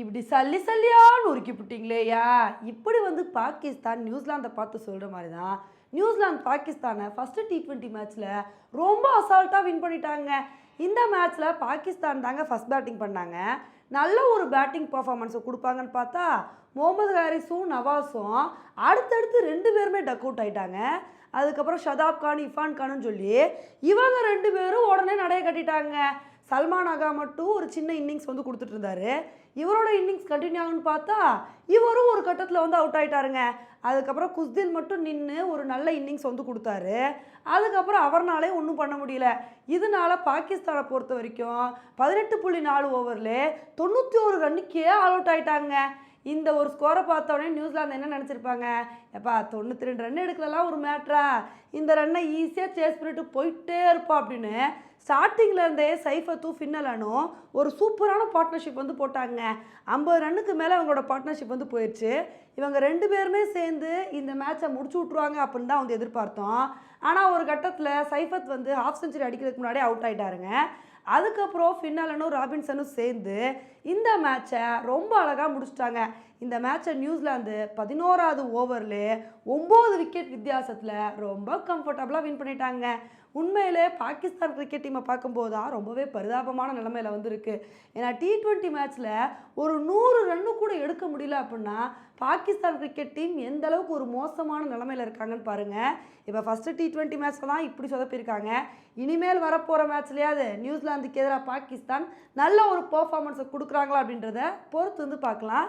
இப்படி சல்லி சல்லியான்னு உருக்கி விட்டீங்களேயா இப்படி வந்து பாகிஸ்தான் நியூசிலாந்தை பார்த்து சொல்கிற மாதிரி தான் நியூசிலாந்து பாகிஸ்தானை ஃபஸ்ட்டு டி ட்வெண்ட்டி மேட்ச்சில் ரொம்ப அசால்ட்டாக வின் பண்ணிட்டாங்க. இந்த மேட்ச்சில் பாகிஸ்தான் தாங்க ஃபஸ்ட் பேட்டிங் பண்ணாங்க. நல்ல ஒரு பேட்டிங் பர்ஃபார்மன்ஸை கொடுப்பாங்கன்னு பார்த்தா முகமது ஹாரிஸும் நவாஸும் அடுத்தடுத்து ரெண்டு பேருமே டக் அவுட் ஆகிட்டாங்க அதுக்கப்புறம் ஷதாப் கான் இஃபான் கானுன்னு சொல்லி இவங்க ரெண்டு பேரும் உடனே நடைய கட்டிட்டாங்க. சல்மான் அகா மட்டும் ஒரு சின்ன இன்னிங்ஸ் வந்து கொடுத்துட்டு இருந்தாரு. இவரோட இன்னிங்ஸ் கண்டினியூ ஆகும்னு பார்த்தா இவரும் ஒரு கட்டத்தில் வந்து அவுட் ஆகிட்டாருங்க அதுக்கப்புறம் குஸ்தில் மட்டும் நின்று ஒரு நல்ல இன்னிங்ஸ் வந்து கொடுத்தாரு. அதுக்கப்புறம் அவர்னாலே ஒன்றும் பண்ண முடியல. இதனால பாகிஸ்தானை பொறுத்த வரைக்கும் பதினெட்டு புள்ளி நாலு ஓவரில் தொண்ணூற்றி ஒரு ரன்னுக்கே ஆல் அவுட் ஆகிட்டாங்க இந்த ஒரு ஸ்கோரை பார்த்தோடனே நியூசிலாந்து என்ன நினச்சிருப்பாங்க? எப்பா தொண்ணூற்றி ரெண்டு ரன் எடுக்கலாம் ஒரு மேட்ரா இந்த ரன்னை ஈஸியாக சேஸ் பண்ணிட்டு போயிட்டே இருப்போம் அப்படின்னு ஸ்டார்டிங்கில் இருந்தே சைஃபத்தும் ஃபின்னலனும் ஒரு சூப்பரான பார்ட்னர்ஷிப் வந்து போட்டாங்க. ஐம்பது ரன்னுக்கு மேலே அவங்களோட பார்ட்னர்ஷிப் வந்து போயிடுச்சு இவங்க ரெண்டு பேருமே சேர்ந்து இந்த மேட்ச்சை முடிச்சு விட்ருவாங்க அப்படின்னு தான் வந்து எதிர்பார்த்தோம். ஆனால் ஒரு கட்டத்தில் சைஃபத் வந்து ஹாஃப் செஞ்சுரி அடிக்கிறதுக்கு முன்னாடியே அவுட் ஆகிட்டாருங்க அதுக்கப்புறம் ஃபின்னாலனும் ராபின்சனும் சேர்ந்து இந்த மேட்சை ரொம்ப அழகாக முடிச்சிட்டாங்க. இந்த மேட்சை நியூசிலாந்து பதினோராவது ஓவரில் ஒம்பது விக்கெட் வித்தியாசத்தில் ரொம்ப கம்ஃபர்டபுளாக வின் பண்ணிட்டாங்க. உண்மையிலே பாகிஸ்தான் கிரிக்கெட் டீமை பார்க்கும்போது தான் ரொம்பவே பரிதாபமான நிலமையில வந்திருக்கு. ஏன்னா டி ட்வெண்ட்டி மேட்ச்சில் ஒரு நூறு ரன்னு கூட எடுக்க முடியல அப்படின்னா பாகிஸ்தான் கிரிக்கெட் டீம் எந்த அளவுக்கு ஒரு மோசமான நிலமையில இருக்காங்கன்னு பாருங்கள் இப்போ ஃபஸ்ட்டு டி ட்வெண்ட்டி மேட்ச்சில் தான் இப்படி சொதப்பியிருக்காங்க. இனிமேல் வரப்போகிற மேட்ச்லேயாவது நியூசிலாந்துக்கு எதிராக பாகிஸ்தான் நல்ல ஒரு பர்ஃபார்மன்ஸை கொடுக்குறாங்களா அப்படின்றத பொறுத்து வந்து பார்க்கலாம்.